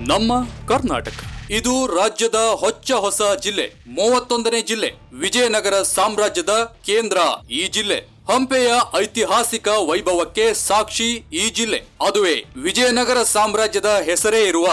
ನಮ್ಮ ಕರ್ನಾಟಕ. ಇದು ರಾಜ್ಯದ ಹೊಚ್ಚ ಹೊಸ ಜಿಲ್ಲೆ, ಮೂವತ್ತೊಂದನೇ ಜಿಲ್ಲೆ, ವಿಜಯನಗರ ಸಾಮ್ರಾಜ್ಯದ ಕೇಂದ್ರ ಈ ಜಿಲ್ಲೆ. ಹಂಪೆಯ ಐತಿಹಾಸಿಕ ವೈಭವಕ್ಕೆ ಸಾಕ್ಷಿ ಈ ಜಿಲ್ಲೆ. ಅದುವೇ ವಿಜಯನಗರ ಸಾಮ್ರಾಜ್ಯದ ಹೆಸರೇ ಇರುವ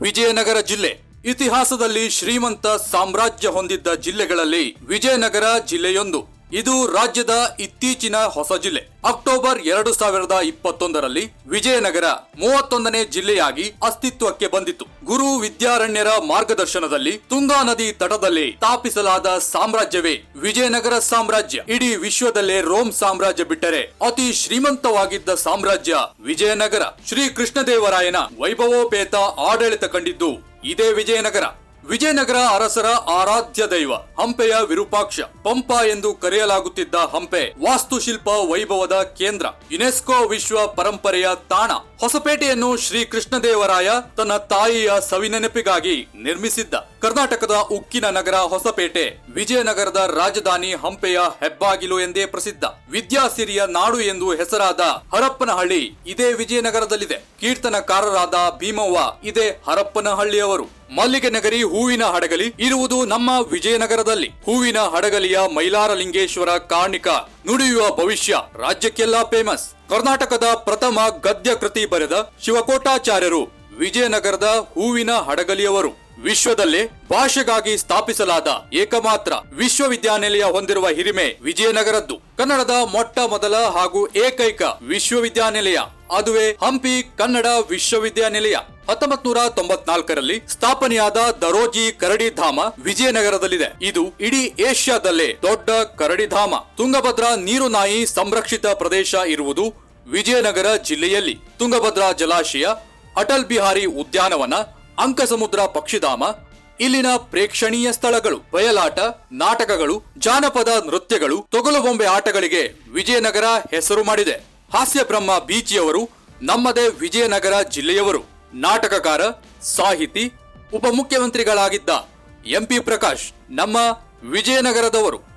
ವಿಜಯನಗರ ಜಿಲ್ಲೆ. ಇತಿಹಾಸದಲ್ಲಿ ಶ್ರೀಮಂತ ಸಾಮ್ರಾಜ್ಯ ಹೊಂದಿದ್ದ ಜಿಲ್ಲೆಗಳಲ್ಲಿ ವಿಜಯನಗರ ಜಿಲ್ಲೆಯೊಂದು. ಇದು ರಾಜ್ಯದ ಇತ್ತೀಚಿನ ಹೊಸ ಜಿಲ್ಲೆ. ಅಕ್ಟೋಬರ್ ಎರಡು ಸಾವಿರದ ಇಪ್ಪತ್ತೊಂದರಲ್ಲಿ ವಿಜಯನಗರ ಮೂವತ್ತೊಂದನೇ ಜಿಲ್ಲೆಯಾಗಿ ಅಸ್ತಿತ್ವಕ್ಕೆ ಬಂದಿತ್ತು. ಗುರು ವಿದ್ಯಾರಣ್ಯರ ಮಾರ್ಗದರ್ಶನದಲ್ಲಿ ತುಂಗಾ ನದಿ ತಟದಲ್ಲಿ ಸ್ಥಾಪಿಸಲಾದ ಸಾಮ್ರಾಜ್ಯವೇ ವಿಜಯನಗರ ಸಾಮ್ರಾಜ್ಯ. ಇಡೀ ವಿಶ್ವದಲ್ಲೇ ರೋಮ್ ಸಾಮ್ರಾಜ್ಯ ಬಿಟ್ಟರೆ ಅತಿ ಶ್ರೀಮಂತವಾಗಿದ್ದ ಸಾಮ್ರಾಜ್ಯ ವಿಜಯನಗರ. ಶ್ರೀ ಕೃಷ್ಣದೇವರಾಯನ ವೈಭವೋಪೇತ ಆಡಳಿತ ಕಂಡಿದ್ದು ಇದೇ ವಿಜಯನಗರ. ವಿಜಯನಗರ ಅರಸರ ಆರಾಧ್ಯ ದೈವ, ಹಂಪೆಯ ವಿರೂಪಾಕ್ಷ, ಪಂಪ ಎಂದು ಕರೆಯಲಾಗುತ್ತಿದ್ದ ಹಂಪೆ, ವಾಸ್ತುಶಿಲ್ಪ ವೈಭವದ ಕೇಂದ್ರ, ಯುನೆಸ್ಕೋ ವಿಶ್ವ ಪರಂಪರೆಯ ತಾಣ, ಹೊಸಪೇಟೆಯನ್ನು ಶ್ರೀ ಕೃಷ್ಣದೇವರಾಯ ತನ್ನ ತಾಯಿಯ ಸವಿನೆನಪಿಗಾಗಿ ನಿರ್ಮಿಸಿದ್ದ. ಕರ್ನಾಟಕದ ಉಕ್ಕಿನ ನಗರ ಹೊಸಪೇಟೆ, ವಿಜಯನಗರದ ರಾಜಧಾನಿ ಹಂಪೆಯ ಹೆಬ್ಬಾಗಿಲು ಎಂದೇ ಪ್ರಸಿದ್ಧ. ವಿದ್ಯಾಸಿರಿಯ ನಾಡು ಎಂದು ಹೆಸರಾದ ಹರಪ್ಪನಹಳ್ಳಿ ಇದೇ ವಿಜಯನಗರದಲ್ಲಿದೆ. ಕೀರ್ತನಕಾರರಾದ ಭೀಮವ್ವ ಇದೇ ಹರಪ್ಪನಹಳ್ಳಿಯವರು. ಮಲ್ಲಿಗೆ ನಗರಿ ಹೂವಿನ ಹಡಗಲಿ ಇರುವುದು ನಮ್ಮ ವಿಜಯನಗರದಲ್ಲಿ. ಹೂವಿನ ಹಡಗಲಿಯ ಮೈಲಾರಲಿಂಗೇಶ್ವರ ಕಾರ್ಣಿಕ ನುಡಿಯುವ ಭವಿಷ್ಯ ರಾಜ್ಯಕ್ಕೆಲ್ಲ ಫೇಮಸ್. ಕರ್ನಾಟಕದ ಪ್ರಥಮ ಗದ್ಯ ಕೃತಿ ಬರೆದ ಶಿವಕೋಟಾಚಾರ್ಯರು ವಿಜಯನಗರದ ಹೂವಿನ ಹಡಗಲಿಯವರು. ವಿಶ್ವದಲ್ಲೇ ಭಾಷೆಗಾಗಿ ಸ್ಥಾಪಿಸಲಾದ ಏಕಮಾತ್ರ ವಿಶ್ವವಿದ್ಯಾನಿಲಯ ಹೊಂದಿರುವ ಹಿರಿಮೆ ವಿಜಯನಗರದ್ದು. ಕನ್ನಡದ ಮೊಟ್ಟ ಮೊದಲ ಹಾಗೂ ಏಕೈಕ ವಿಶ್ವವಿದ್ಯಾನಿಲಯ. ಅದುವೇ ಹಂಪಿ ಕನ್ನಡ ವಿಶ್ವವಿದ್ಯಾನಿಲಯ. ಹತ್ತೊಂಬತ್ ನೂರ ತೊಂಬತ್ನಾಲ್ಕರಲ್ಲಿ ಸ್ಥಾಪನೆಯಾದ ದರೋಜಿ ಕರಡಿಧಾಮ ವಿಜಯನಗರದಲ್ಲಿದೆ. ಇದು ಇಡೀ ಏಷ್ಯಾದಲ್ಲೇ ದೊಡ್ಡ ಕರಡಿಧಾಮ. ತುಂಗಭದ್ರಾ ನೀರುನಾಯಿ ಸಂರಕ್ಷಿತ ಪ್ರದೇಶ ಇರುವುದು ವಿಜಯನಗರ ಜಿಲ್ಲೆಯಲ್ಲಿ. ತುಂಗಭದ್ರಾ ಜಲಾಶಯ, ಅಟಲ್ ಬಿಹಾರಿ ಉದ್ಯಾನವನ ಅಂಕಸಮುದ್ರ ಪಕ್ಷಿಧಾಮ, ಇಲ್ಲಿನ ಪ್ರೇಕ್ಷಣೀಯ ಸ್ಥಳಗಳು, ಬಯಲಾಟ, ನಾಟಕಗಳು, ಜಾನಪದ ನೃತ್ಯಗಳು, ತೊಗಲುಬೊಂಬೆ ಆಟಗಳಿಗೆ ವಿಜಯನಗರ ಹೆಸರು ಮಾಡಿದೆ. ಹಾಸ್ಯ ಬ್ರಹ್ಮ ಬೀಚಿಯವರು ನಮ್ಮದೇ ವಿಜಯನಗರ ಜಿಲ್ಲೆಯವರು. ನಾಟಕಕಾರ, ಸಾಹಿತಿ, ಉಪಮುಖ್ಯಮಂತ್ರಿಗಳಾಗಿದ್ದ ಎಂಪಿ ಪ್ರಕಾಶ್ ನಮ್ಮ ವಿಜಯನಗರದವರು.